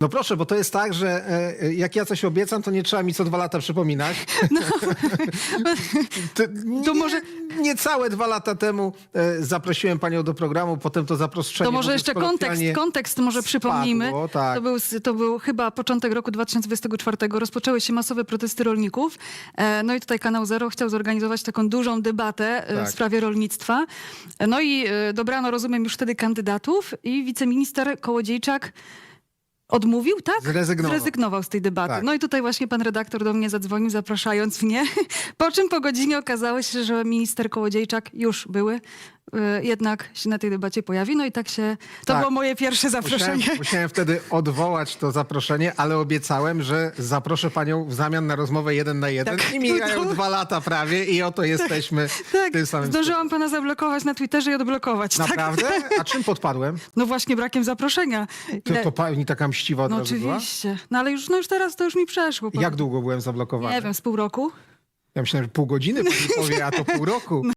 No proszę, bo to jest tak, że e, jak ja coś obiecam, to nie trzeba mi co dwa lata przypominać. to, No. To może- Niecałe dwa lata temu e, zaprosiłem panią do programu, potem to zaproszenie... To może jeszcze kontekst, kontekst może przypomnijmy. spadło, tak. to, był, to był chyba początek roku 2024. Rozpoczęły się masowe protesty rolników. E, No i tutaj Kanał Zero chciał zorganizować taką dużą debatę e, Tak. w sprawie rolnictwa. E, No i e, dobrano, rozumiem, już wtedy kandydatów i wiceminister Kołodziejczak odmówił, tak? Zrezygnował. Zrezygnował z tej debaty. Tak. No i tutaj właśnie pan redaktor do mnie zadzwonił, zapraszając mnie. Po czym po godzinie okazało się, że minister Kołodziejczak już były. E, Jednak się na tej debacie pojawi. No i tak się. To Tak. było moje pierwsze zaproszenie. Musiałem, musiałem wtedy odwołać to zaproszenie, ale obiecałem, że zaproszę panią w zamian na rozmowę jeden na jeden. Tak. I mijają dwa lata prawie i oto jesteśmy Tak, w tym samym zdążyłam pana zablokować na Twitterze i odblokować. Tak? Naprawdę? A czym podpadłem? No właśnie brakiem zaproszenia. To, to pani taka mściwa od no razu była? oczywiście. No ale już, no już teraz to już mi przeszło. Jak długo byłem zablokowany? Nie wiem, z pół roku. Ja myślałem, że pół godziny pani powie, a to pół roku.